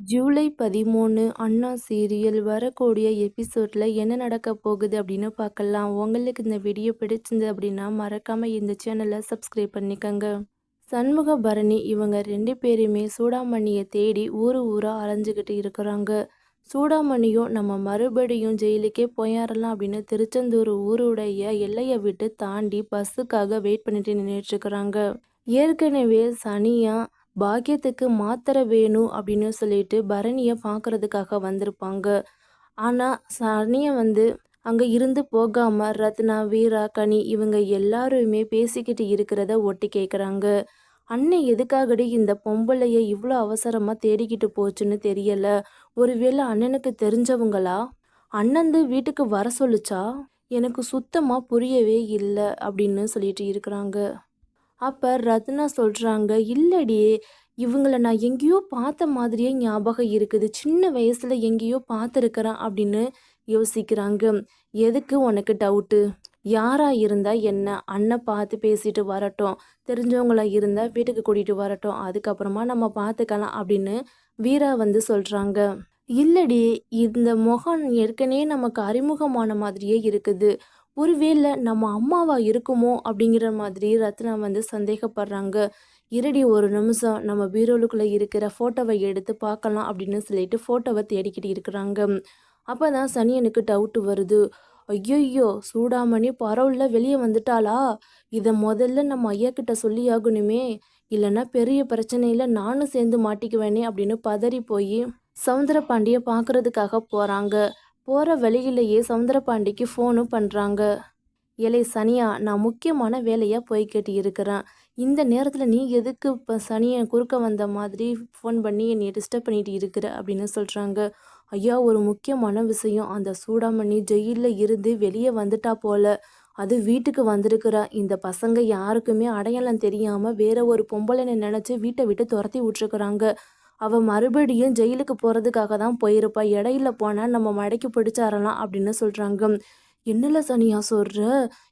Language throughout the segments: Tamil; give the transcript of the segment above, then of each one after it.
ஜூலை பதிமூணு அண்ணா சீரியல் வரக்கூடிய எபிசோடில் என்ன நடக்க போகுது அப்படின்னு பார்க்கலாம். உங்களுக்கு இந்த வீடியோ பிடிச்சிருந்து அப்படின்னா மறக்காமல் இந்த சேனலை சப்ஸ்கிரைப் பண்ணிக்கோங்க. சண்முக பரணி இவங்க ரெண்டு பேருமே சூடாமணியை தேடி ஊர் ஊராக அலைஞ்சிக்கிட்டு இருக்கிறாங்க. சூடாமணியும் நம்ம மறுபடியும் ஜெயிலுக்கே போயிடலாம் அப்படின்னு திருச்செந்தூர் ஊருடைய எல்லையை விட்டு தாண்டி பஸ்ஸுக்காக வெயிட் பண்ணிட்டு நின்றுட்டுருக்குறாங்க ஏற்கனவே சனியாக பாக்கியத்துக்கு மாத்திரை வேணும் அப்படின்னு சொல்லிட்டு பரணியை பார்க்கறதுக்காக வந்திருப்பாங்க. ஆனால் சனியை வந்து அங்கே இருந்து போகாமல் ரத்னா வீரா கனி இவங்க எல்லாருமே பேசிக்கிட்டு இருக்கிறத ஒட்டி கேட்குறாங்க அண்ணன் எதுக்காகடி இந்த பொம்பளையை இவ்வளோ அவசரமாக தேடிக்கிட்டு போச்சுன்னு தெரியல. ஒருவேளை அண்ணனுக்கு தெரிஞ்சவங்களா? அண்ணந்து வீட்டுக்கு வர சொல்லுச்சா? எனக்கு சுத்தமாக புரியவே இல்லை அப்படின்னு சொல்லிட்டு இருக்கிறாங்க. அப்போ ரத்னா சொல்கிறாங்க இல்லடி இவங்கள நான் எங்கேயோ பார்த்த மாதிரியே ஞாபகம் இருக்குது. சின்ன வயசில் எங்கேயோ பார்த்துருக்குறேன் அப்படின்னு யோசிக்கிறாங்க. எதுக்கு உனக்கு டவுட்டு யாராக இருந்தால் என்ன? அண்ணன் பார்த்து பேசிட்டு வரட்டும். தெரிஞ்சவங்களா இருந்தால் வீட்டுக்கு கூட்டிகிட்டு வரட்டும். அதுக்கப்புறமா நம்ம பார்த்துக்கலாம் அப்படின்னு வீரா வந்து சொல்கிறாங்க இல்லடி இந்த முகம் ஏற்கனவே நமக்கு அறிமுகமான மாதிரியே இருக்குது. ஒருவேளை நம்ம அம்மாவா இருக்குமோ அப்படிங்கிற மாதிரி ரத்னா வந்து சந்தேகப்படுறாங்க. இருடி ஒரு நிமிஷம். நம்ம பீரோலுக்குள்ளே இருக்கிற ஃபோட்டோவை எடுத்து பார்க்கலாம் அப்படின்னு சொல்லிட்டு ஃபோட்டோவை தேடிக்கிட்டு இருக்கிறாங்க. அப்போ தான் சனியனுக்கு டவுட்டு வருது. ஐயோயோ சூடாமணி பரவுல வெளியே வந்துட்டாளா? இதை முதல்ல நம்ம ஐயா கிட்ட சொல்லி ஆகணுமே. இல்லைன்னா பெரிய பிரச்சனையில் நானும் சேர்ந்து மாட்டிக்குவேனே அப்படின்னு பதறி போய் சவுந்தரபாண்டியை பார்க்கறதுக்காக போகிறாங்க போகிற வழியிலேயே சவுந்தரபாண்டிக்கு ஃபோனும் பண்ணுறாங்க இலை சனியா நான் முக்கியமான வேலையாக போய்கிட்டு இருக்கிறேன் இந்த நேரத்தில் நீ எதுக்கு இப்போ சனியை குறுக்க வந்த மாதிரி ஃபோன் பண்ணி என்னை டிஸ்டர்ப் பண்ணிட்டு இருக்கிற? அப்படின்னு சொல்கிறாங்க ஐயா ஒரு முக்கியமான விஷயம். அந்த சூடாமணி ஜெயிலில் இருந்து வெளியே வந்துட்டா போல. அது வீட்டுக்கு வந்திருக்கிறா. இந்த பசங்க யாருக்குமே அடையாளம் தெரியாமல் வேற ஒரு பொம்பளைன்னு நினச்சி வீட்டை விட்டு துரத்தி விட்டுருக்குறாங்க. அவள் மறுபடியும் ஜெயிலுக்கு போகிறதுக்காக தான் போயிருப்பா. இடையில போனால் நம்ம மடக்கி பிடிச்சாரலாம் அப்படின்னு சொல்கிறாங்க என்னல சனியா சொல்கிற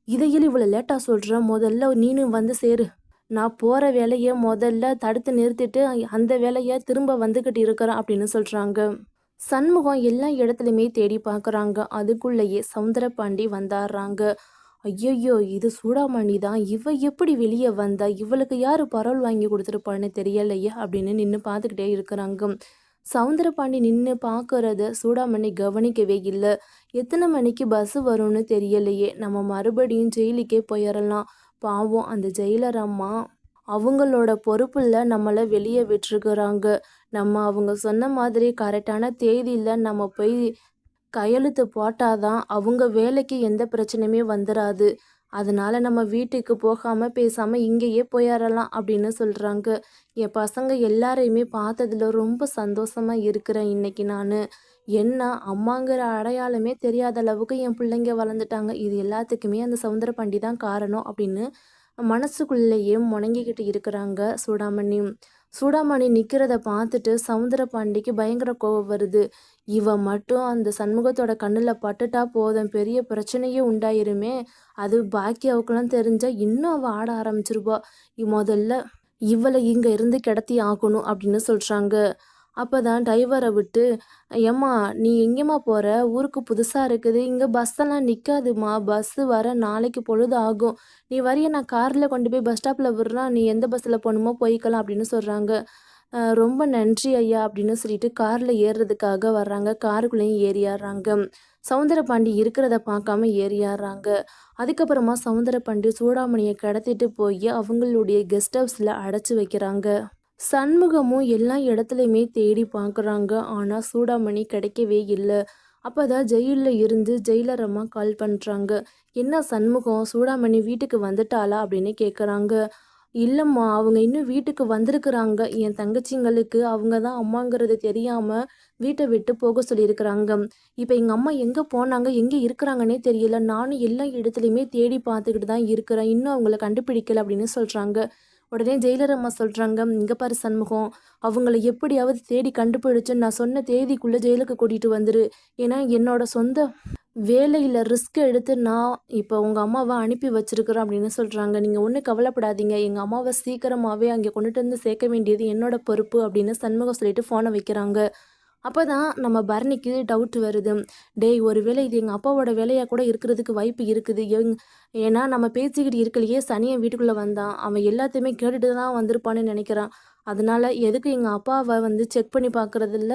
இதையில் இவ்வளோ லேட்டாக சொல்கிற முதல்ல நீனு வந்து சேரு. நான் போகிற வேலையை முதல்ல தடுத்து நிறுத்திட்டு அந்த வேலையை திரும்ப வந்துக்கிட்டு இருக்கிறேன் அப்படின்னு சொல்கிறாங்க சண்முகம் எல்லா இடத்துலையுமே தேடி பார்க்குறாங்க. அதுக்குள்ளேயே சவுந்தரபாண்டி வந்தாடுறாங்க. ஐயையோ இது சூடாமணி தான். இவ எப்படி வெளியே வந்தா? இவளுக்கு யார் பரவல் வாங்கி கொடுத்துருப்பான்னு தெரியலையே அப்படின்னு நின்று பார்த்துக்கிட்டே இருக்கிறாங்க. சவுந்தரபாண்டி நின்று பார்க்கறத சூடாமணி கவனிக்கவே இல்லை. எத்தனை மணிக்கு பஸ் வரும்னு தெரியலையே. நம்ம மறுபடியும் ஜெயிலுக்கே போயிடலாம் பாவம் அந்த ஜெயிலர் அம்மா அவங்களோட பொறுப்பில் நம்மளை வெளியே விட்டுருக்குறாங்க. நம்ம அவங்க சொன்ன மாதிரி கரெக்டான தேதியில் நம்ம போய் கையெழுத்து போட்டால் தான் அவங்க வேலைக்கு எந்த பிரச்சனையுமே வந்துடாது அதனால் நம்ம வீட்டுக்கு போகாமல் பேசாமல் இங்கேயே போயிடலாம் அப்படின்னு சொல்கிறாங்க என் பசங்க எல்லாரையுமே பார்த்ததுல ரொம்ப சந்தோஷமாக இருக்கிறேன் இன்னைக்கு நான். என்ன அம்மாங்கிற அடையாளமே தெரியாத அளவுக்கு என் பிள்ளைங்க வளர்ந்துட்டாங்க. இது எல்லாத்துக்குமே அந்த சவுந்தர பண்டி தான் காரணம் அப்படின்னு மனசுக்குள்ளேயே முணங்கிக்கிட்டு இருக்கிறாங்க சூடாமணி. சூடாமணி நிற்கிறத பார்த்துட்டு சவுந்தர பாண்டிக்கு பயங்கர கோபம் வருது. இவ மட்டும் அந்த சண்முகத்தோட கண்ணில் பட்டுட்டா போதும் பெரிய பிரச்சனையே உண்டாயிருமே. அது பாக்கியாவுக்கெல்லாம் தெரிஞ்சால் இன்னும் அவள் ஆட ஆரம்பிச்சிருப்பா முதல்ல இவளை இங்கே இருந்து கிடத்தி ஆகணும் அப்படின்னு சொல்கிறாங்க அப்போ தான் டிரைவரை விட்டு ஏம்மா நீ எங்கேம்மா போகிற ஊருக்கு புதுசாக இருக்குது. இங்கே பஸ்ஸெல்லாம் நிற்காதுமா பஸ்ஸு வர நாளைக்கு பொழுது ஆகும். நீ வரைய நான் காரில் கொண்டு போய் பஸ் ஸ்டாப்பில் விடுறா நீ எந்த பஸ்ஸில் போகணுமோ போய்க்கலாம் அப்படின்னு சொல்கிறாங்க ரொம்ப நன்றி ஐயா அப்படின்னு சொல்லிட்டு காரில் ஏறுறதுக்காக வர்றாங்க. காருக்குள்ளேயும் ஏறியாடுறாங்க. சவுந்தர பாண்டி இருக்கிறத பார்க்காம ஏறியாடுறாங்க. அதுக்கப்புறமா சவுந்தர பாண்டி சூடாமணியை கடத்திட்டு போய் அவங்களுடைய கெஸ்ட் ஹவுஸில் அடைச்சி வைக்கிறாங்க. சண்முகமும் எல்லா இடத்துலையுமே தேடி பார்க்குறாங்க ஆனால் சூடாமணி கிடைக்கவே இல்லை. அப்போ தான் ஜெயிலில் இருந்து ஜெயிலர் அம்மா கால் பண்ணுறாங்க என்ன சண்முகம் சூடாமணி வீட்டுக்கு வந்துட்டாளா அப்படின்னு கேட்குறாங்க இல்லைம்மா அவங்க இன்னும் வீட்டுக்கு வந்திருக்கிறாங்க. என் தங்கச்சிங்களுக்கு அவங்க தான் அம்மாங்கிறது தெரியாமல் வீட்டை விட்டு போக சொல்லியிருக்கிறாங்க. இப்போ எங்கள் அம்மா எங்கே போனாங்க எங்கே இருக்கிறாங்கன்னே தெரியல. நானும் எல்லா இடத்துலையுமே தேடி பார்த்துக்கிட்டு தான் இருக்கிறேன். இன்னும் அவங்கள கண்டுபிடிக்கல அப்படின்னு சொல்கிறாங்க உடனே ஜெயிலர் அம்மா சொல்கிறாங்க இங்கே பாரு சண்முகம் அவங்கள எப்படியாவது தேடி கண்டுபிடிச்சுன்னு நான் சொன்ன தேதிக்குள்ளே ஜெயிலுக்கு கூட்டிகிட்டு வந்துரு ஏன்னா என்னோட சொந்த வேலையில் ரிஸ்க் எடுத்து நான் இப்போ உங்கள் அம்மாவை அனுப்பி வச்சுருக்குறேன் அப்படின்னு சொல்கிறாங்க நீங்கள் ஒன்றும் கவலைப்படாதீங்க. எங்கள் அம்மாவை சீக்கிரமாகவே அங்கே கொண்டுட்டு வந்து சேர்க்க வேண்டியது என்னோட பொறுப்பு அப்படின்னு சண்முகம் சொல்லிட்டு ஃபோனை வைக்கிறாங்க. அப்போ தான் நம்ம பரணிக்கு டவுட் வருது. டேய் ஒருவேளை இது எங்கள் அப்பாவோட வேலையாக கூட இருக்கிறதுக்கு வாய்ப்பு இருக்குது. எங் ஏன்னா நம்ம பேசிக்கிட்டு இருக்கலையே சனியை வீட்டுக்குள்ளே வந்தான். அவன் எல்லாத்தையுமே கேட்டுட்டு தான் வந்திருப்பான்னு நினைக்கிறான். அதனால எதுக்கு எங்கள் அப்பாவை வந்து செக் பண்ணி பார்க்குறதில்ல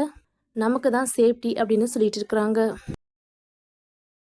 நமக்கு தான் சேஃப்டி அப்படின்னு சொல்லிட்டு இருக்கிறாங்க.